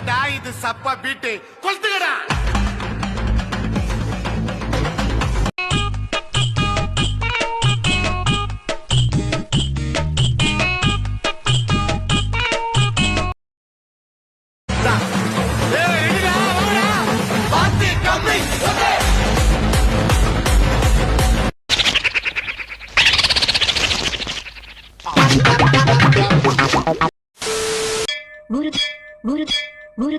அதான் இது சப்பா பீட்டு? கொளுத்துக்கடா ಗುರು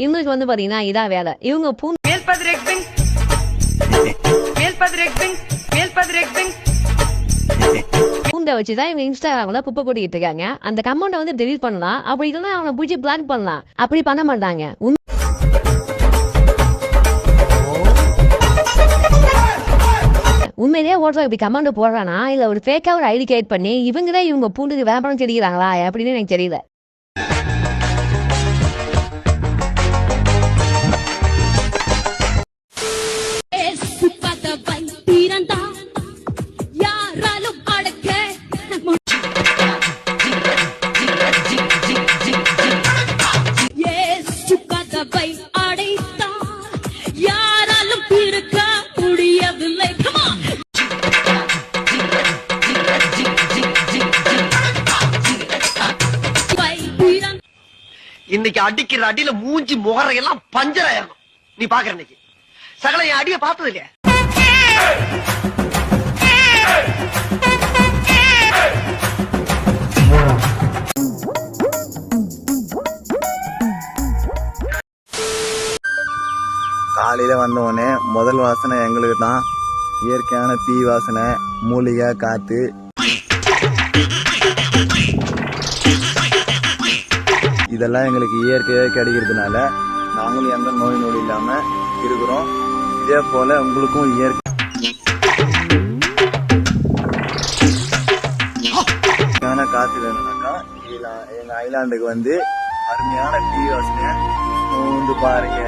இவங்களுக்கு வந்து பாத்தீங்கன்னா இதான் வேலை. இவங்க பூ. பூண்டை வச்சு தான் இவங்க இன்ஸ்டாகிராம்ல குப்பை கொட்டிட்டு இருக்காங்க. அந்த கமெண்ட்டை வந்து டெலீட் பண்ணலாம். அப்படி இல்லைன்னா அவனை பிடிச்சி பிளாக் பண்ணலாம். அப்படி பண்ண மாட்டாங்க. உண்மை- உண்மையிலேயே ஒருத்தர் இப்படி கமெண்ட் போடுறானா? இல்ல ஒரு ஃபேக்கா ஒரு ஐடி கிரியேட் பண்ணி இவங்க தான் இவங்க பூண்டுக்கு வியாபாரம் தெரிகிறாங்களா அப்படின்னு எனக்கு தெரியல. இன்னைக்கு அடிக்கிற அடியில மூஞ்சி முகரையெல்லாம் பஞ்சர் ஆயிரணும். நீ பாக்குற இன்னைக்கு. சகல என் அடிய பார்த்தது இல்லையா? காலையில வந்த உடனே முதல் வாசனை எங்களுக்கு தான் இயற்கையான தீ வாசனை மூலிகை காத்து இதெல்லாம் எங்களுக்கு இயற்கையாக கிடைக்கிறதுனால நாங்களும் எந்த நோய் நொடி இல்லாமல் இருக்கிறோம். இதே போல உங்களுக்கும் இயற்கையான காற்று வேணும்னாக்கா எங்கள் ஐலாண்டுக்கு வந்து அருமையான டீ வாசனை வந்து பாருங்க.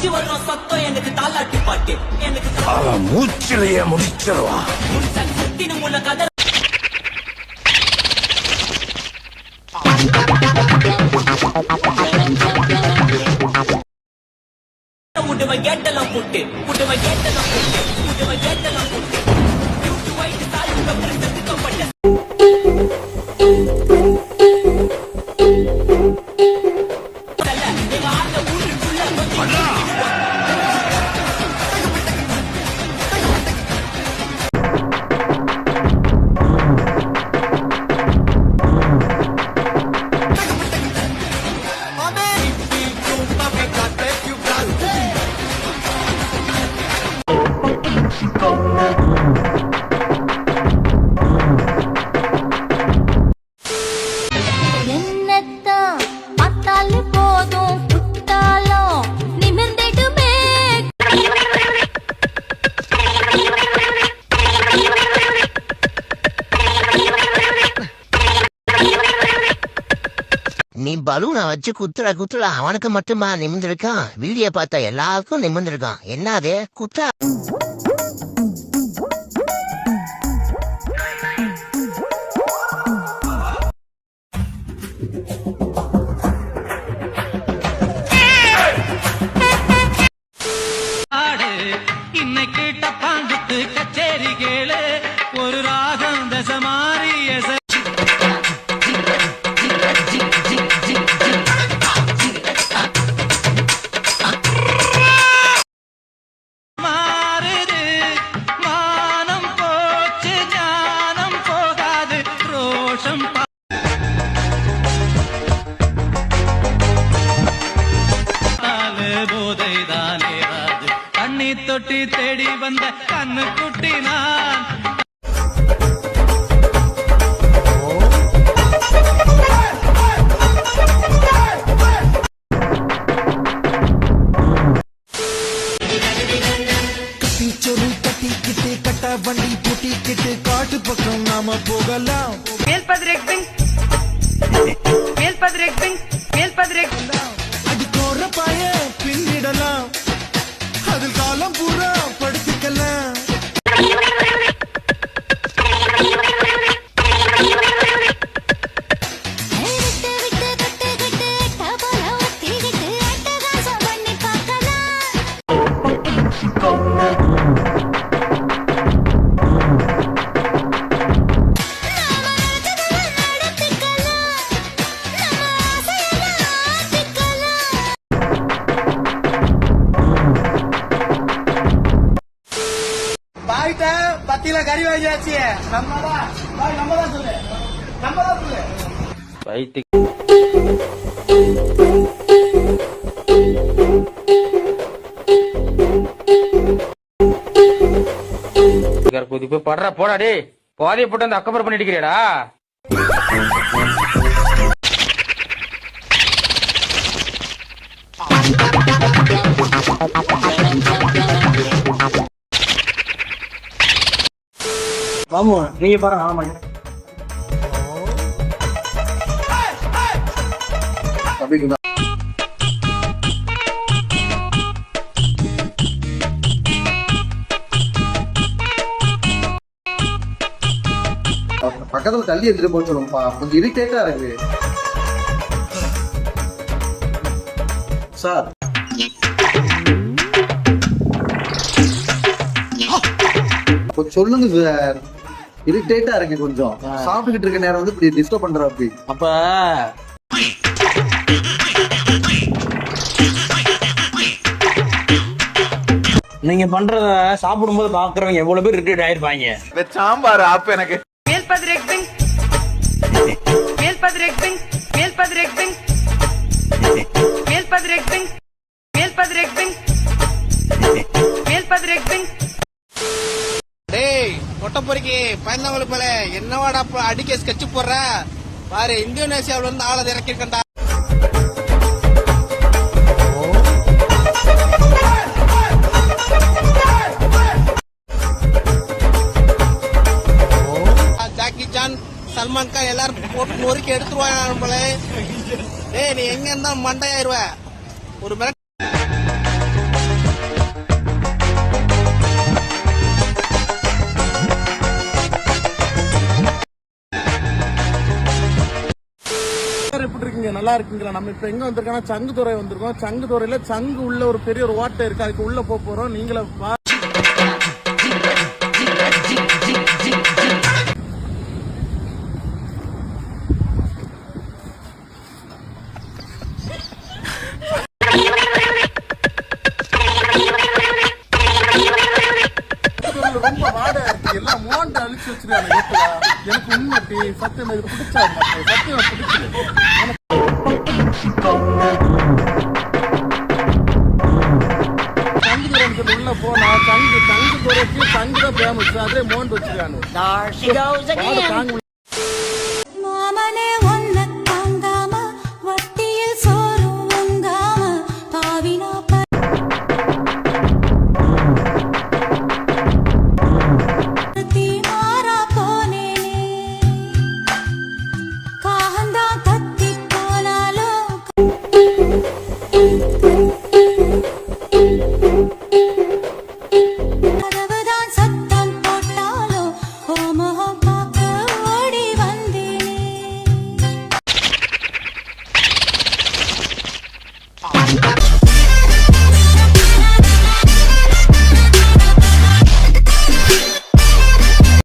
வச்சு வர்ற சத்தம் எனக்கு தாலாட்டு பாட்டு. எனக்கு மூச்சிலேயே முடிச்சிருவான் சத்தினும் உள்ள கதை உடுவன் கேட்டெல்லாம் போட்டு உடுவன் கேட்டெல்லாம் போட்டு உடுவன் கேட்டெல்லாம் பலூனை வச்சு குத்துற குத்துல அவனுக்கு மட்டுமா நிமிந்திருக்கான் வீடியோ பார்த்தா எல்லாருக்கும் நிமிந்திருக்கான் என்னது? குத்தா? தொட்டி தேடி வந்த கண்ணு குட்டி நான் கட்டிக்கிட்டு கட்ட வண்டி பூட்டிக்கிட்டு காட்டு பக்கம் நாம போகலாம். கறி வாங்கியாச்சு நம்ம தான் நம்ம தான் சொல்லு. நம்ம தான் சொல்லு போய் படுற போடா டே பாதையை போட்டு அந்த அக்கப்புறம் பண்ணிட்டு இருக்கிறியாடா? மாமு நீங்க பாருங்க ஆமா அப்படிங்களா பக்கத்துல தள்ளி எடுத்துட்டு போக சொல்லுங்கப்பா. கொஞ்சம் இரிட்டேட்டா இருக்கு. சார். கொஞ்சம் சொல்லுங்க சார். இரிட்டேட்டா இருக்கு கொஞ்சம். சாப்பிட்டுக்கிட்டு இருக்க நேரம் வந்து இப்படி டிஸ்டர்ப் பண்ற அப்படி. அப்ப நீங்க பண்றத சாப்பிடும்போது பாக்குறவங்க எவ்வளவு பேர் ரிட்டீட் ஆயிருப்பாங்க. சாம்பார் ஆப்பு எனக்கு. டேய் கொட்டை பொறுக்கி பயந்தவங்களுக்கு மேல என்னவாடா அடிக்க ஸ்கெட்ச் போடுற? பாரு இந்தோனேசியாவுல இருந்து ஆளை இறக்கிருக்கண்டா ஜாக்கி ஜான் சல்மான் கான் எல்லாரும் போட்டு நொறுக்கி எடுத்துருவாங்க நம்மளே டேய் நீ எங்க இருந்தா மண்டையாயிருவ ஒரு மிரட் நல்லா இருக்குங்களா நம்ம இப்ப எங்க வந்திருக்கோம்னா சங்குதுறை வந்திருக்கோம். சங்குதுறையில் சங்கு உள்ள ஒரு பெரிய ஒரு ஓட்டை இருக்கு. அதுக்கு உள்ள போக போகிறோம் நீங்கள பா- ரொம்ப இருக்கு. எல்லாம் மோண்ட அழிச்சு வச்சிருக்காங்க எனக்கு உண்மை சத்தியம் இது பிடிச்சா சத்தியம் பிடிச்சது சங்கு சங்கு துறைக்கு சங்கு